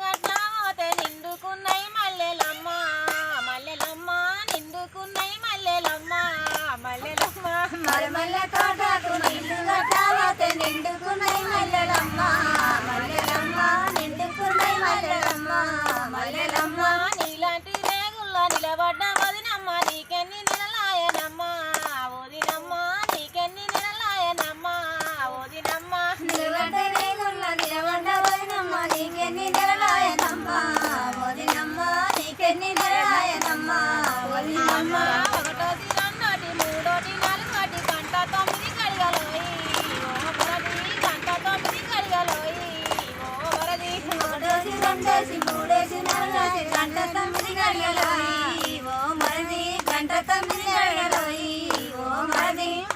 గట్టాతే నిండుకున్నాయి మల్లెలమ్మ మల్లెలమ్మ నిండుకున్నాయి మల్లెలమ్మ మల్లెలమ్మ మరమల్ల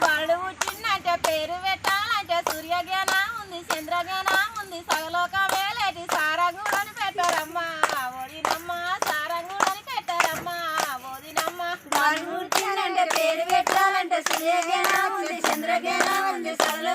వాడు పుట్టిందంటే పేరు పెట్టాలంటే. సూర్యజ్ఞాన ఉంది చంద్రజ్ఞాన ఉంది. సగలోక వేలేటి సారంగుడని పెట్టరమ్మా. ఓదినమ్మ సారంగుడని పెట్టరమ్మా. ఓదినమ్మ వాడు పుట్టిందంటే పేరు పెట్టాలంటే. సూర్యజ్ఞాన ఉంది చంద్రజ్ఞాన ఉంది సర్వపడేటి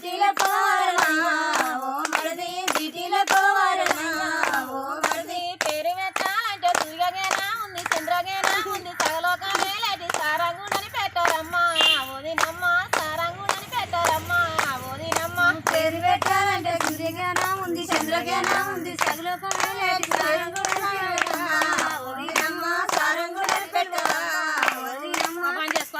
దిటిల పోవారనయ్యా ఓ మరది దిటిల పోవారనయ్యా ఓ మరది పేరు పెట్టాలంటే సూర్యజ్ఞాన ఉంది చంద్రజ్ఞాన ఉంది సగలోక వేలేటి సారంగుడని పెట్టరమ్మా ఓదినమ్మ సారంగుడని పెట్టరమ్మా ఓదినమ్మ పేరు పెట్టాలంటే సూర్యజ్ఞానం ఉంది చంద్రజ్ఞానం ఉంది సగలోకం వేలేటి సారం కూడా పెట్టమ్మా. వదినమ్మ సారం కూడా పెట్టవా వదినమ్మ పని చేసుకో.